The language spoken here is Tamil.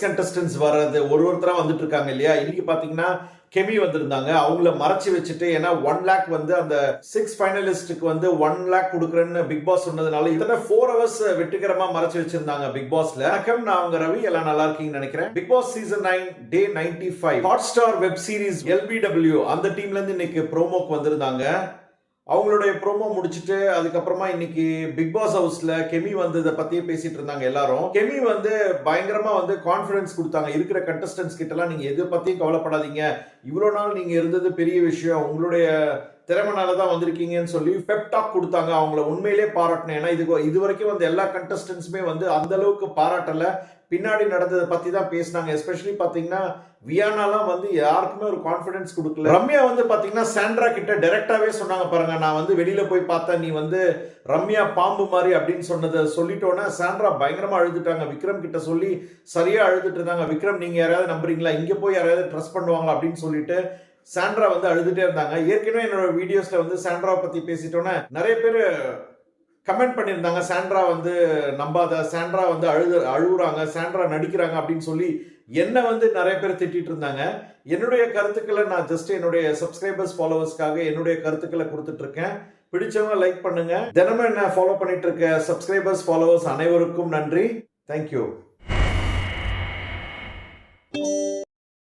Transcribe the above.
கண்டஸ்டன்ஸ் வர்றது ஒரு ஒருத்தராக வந்துட்டு இருக்காங்க இல்லையா? இன்னைக்கு பார்த்தீங்கன்னா கெமி வந்திருந்தாங்க. அவங்கள மறைச்சு வச்சுட்டு ஏன்னா ஒன் லேக் வந்து அந்த சிக்ஸ் ஃபைனலிஸ்டுக்கு வந்து ஒன் லேக் கொடுக்குறேன்னு பிக் பாஸ் சொன்னதுனால இத்தனை ஃபோர் ஹவர்ஸ் வெற்றிகரமாக மறைச்சு வச்சிருந்தாங்க பிக் பாஸ்ல வணக்கம் நான் அவங்க ரவி எல்லாம் நல்லா இருக்கீங்கன்னு நினைக்கிறேன். Bigg Boss season nine day ninety five Hotstar web series LBW அந்த டீம்ல இருந்து இன்னைக்கு ப்ரோமோக்கு வந்திருந்தாங்க. அவங்களுடைய ப்ரோமோ முடிச்சுட்டு அதுக்கப்புறமா இன்னைக்கு பிக் பாஸ் ஹவுஸ்ல கெமி வந்து இதை பத்தியே பேசிட்டு இருந்தாங்க எல்லாரும். கெமி வந்து பயங்கரமா வந்து கான்பிடன்ஸ் கொடுத்தாங்க. இருக்கிற கண்டஸ்டன்ஸ் கிட்டலாம் நீங்க எதை பத்தியும் கவலைப்படாதீங்க. இவ்வளவு நாள் நீங்க இருந்தது பெரிய விஷயம். உங்களுடைய திறமைனால தான் வந்திருக்கீங்கன்னு சொல்லி பெப்டாக் கொடுத்தாங்க. அவங்கள உண்மையிலே பாராட்டினேன். ஏன்னா இது இது வரைக்கும் வந்து எல்லா கண்டஸ்டன்ஸுமே வந்து அந்த அளவுக்கு பாராட்டலை. பின்னாடி நடந்ததை பத்தி தான் பேசினாங்க. எஸ்பெஷலி பாத்தீங்கன்னா வியானாலாம் வந்து யாருக்குமே ஒரு கான்ஃபிடன்ஸ் கொடுக்கல. ரம்யா வந்து பாத்தீங்கன்னா சாண்ட்ரா கிட்ட டைரக்டாவே சொன்னாங்க பாருங்க. நான் வந்து வெளியில போய் பார்த்தேன். நீ வந்து ரம்யா பாம்பு மாதிரி அப்படின்னு சொன்னதை சொல்லிட்டோன்னே சாண்ட்ரா பயங்கரமா அழுதுட்டாங்க. விக்ரம் கிட்ட சொல்லி சரியா அழுதுட்டு இருந்தாங்க. விக்ரம் நீங்க யாராவது நம்புறீங்களா? இங்க போய் யாராவது ட்ரஸ்ட் பண்ணுவாங்க அப்படின்னு சொல்லிட்டு சாண்ட்ரா வந்து அழுதுட்டே இருந்தாங்க. ஏற்கனவே என்னோட வீடியோஸில் வந்து சாண்ட்ரா பற்றி பேசிட்டோன்னே நிறைய பேர் கமெண்ட் பண்ணியிருந்தாங்க. சாண்ட்ரா வந்து நம்பாத சாண்ட்ரா வந்து அழுது அழுகுறாங்க சாண்ட்ரா நடிக்கிறாங்க அப்படின்னு சொல்லி என்ன வந்து நிறைய பேர் திட்டிகிட்டு இருந்தாங்க. என்னுடைய கருத்துக்களை நான் ஜஸ்ட் என்னுடைய சப்ஸ்கிரைபர்ஸ் ஃபாலோவர்ஸ்க்காக என்னுடைய கருத்துக்களை கொடுத்துட்டு இருக்கேன் பிடிச்சவங்க லைக் பண்ணுங்க. தினமும் என்ன ஃபாலோ பண்ணிட்டு இருக்க சப்ஸ்கிரைபர்ஸ் ஃபாலோவர்ஸ் அனைவருக்கும் நன்றி. தேங்க்யூ